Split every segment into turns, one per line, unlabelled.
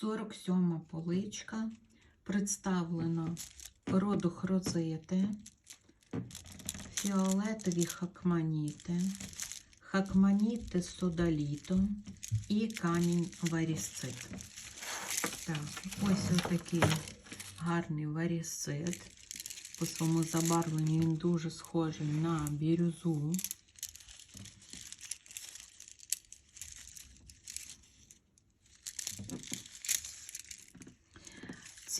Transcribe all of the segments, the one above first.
47 поличка. Представлено родохрозити, фіолетові хакманіти, хакманіти содаліто і камінь варісцит. Так, ось отакий гарний варісцит. По своєму забарвленню він дуже схожий на бірюзу.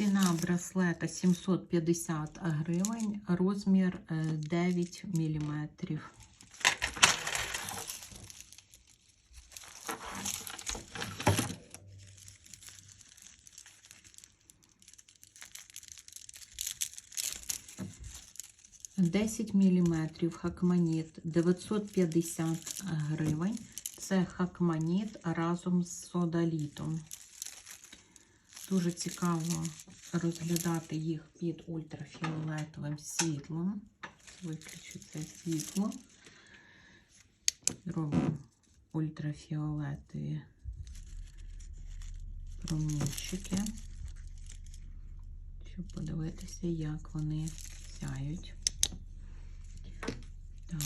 Ціна браслета 750 гривень, розмір е, 9 мм. Десять міліметрів хакманіт 950 гривень. Це хакманіт разом з содалітом. Дуже цікаво розглядати їх під ультрафіолетовим світлом. Виключу це світло. Робимо ультрафіолетові промінчики, щоб подивитися, як вони сяють. Так.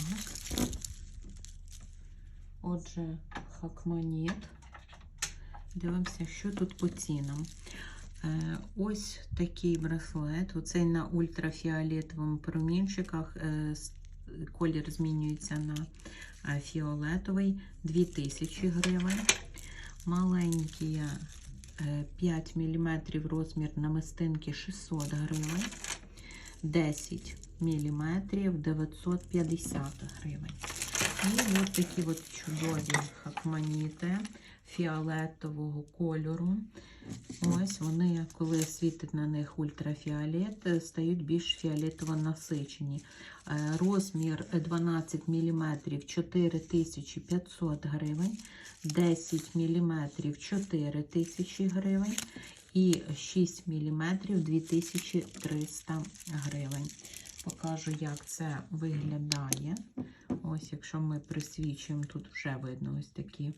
Отже, хакманіт. Дивимося, що тут по цінам. Е, Ось такий браслет. Оцей на ультрафіолетовому промінчиках. е, Колір змінюється на е, фіолетовий 2000 гривень. Маленький е, 5 мм розмір намистинки 600 гривень. 10 мм 950 гривень. І ось такі от чудові хакманіти фіолетового кольору. Ось вони, коли світить на них ультрафіолет, стають більш фіолетово насичені. Е, Розмір 12 мм 4500 гривень, 10 мм 4000 гривень і 6 мм 2300 гривень. Покажу, як це виглядає. Ось, якщо ми присвічуємо, тут вже видно ось такі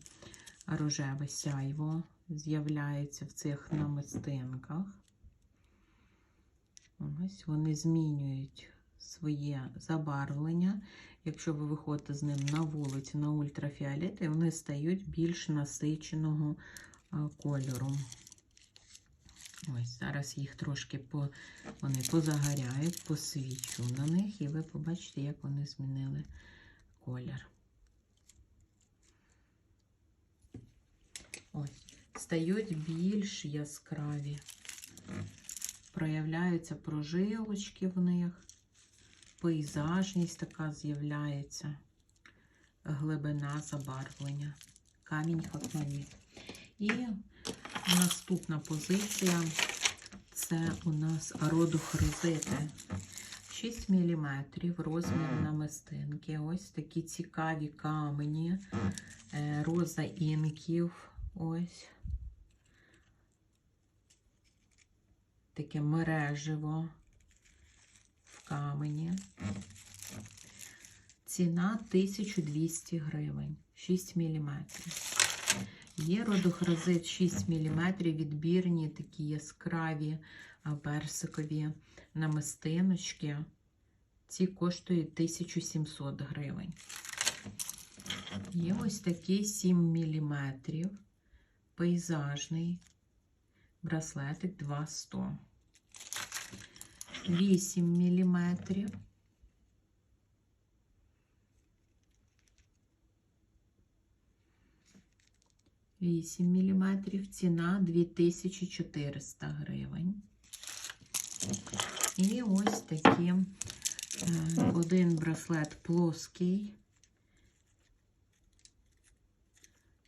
рожеве сяйво з'являється в цих намистинках. Ось вони змінюють своє забарвлення. Якщо ви виходите з ним на вулицю на ультрафіолет, і вони стають більш насиченого кольору. Ось зараз їх трошки по, вони позагоряють, посвічу на них, і ви побачите, як вони змінили колір. Ось, стають більш яскраві. Проявляються прожилочки в них, пейзажність така з'являється, глибина забарвлення, камінь хакманіт. І наступна позиція це у нас родохризити. 6 мм розмір намистинки. Ось такі цікаві камені, е, роза інків. Ось. Таке мереживо в камені. Ціна 1200 гривень, 6 мм. Є родохрозит 6 мм, відбірні такі яскраві персикові намистиночки. Ці коштують 1700 гривень. Є ось такий 7 мм пейзажний браслетик 200. 8 мм. Вісім міліметрів, ціна 2400 гривень. І ось такі е, один браслет плоский,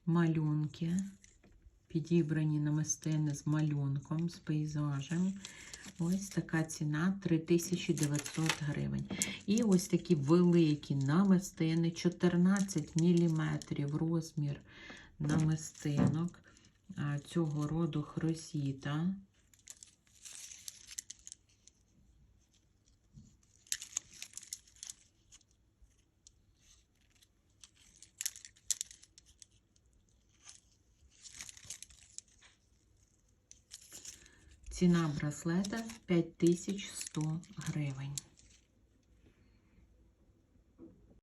малюнки, підібрані намистини з малюнком, з пейзажем. Ось така ціна 3900 гривень. І ось такі великі намистини, 14 мм розмір намистинок цього роду хросіта. Ціна браслета 5100 гривень.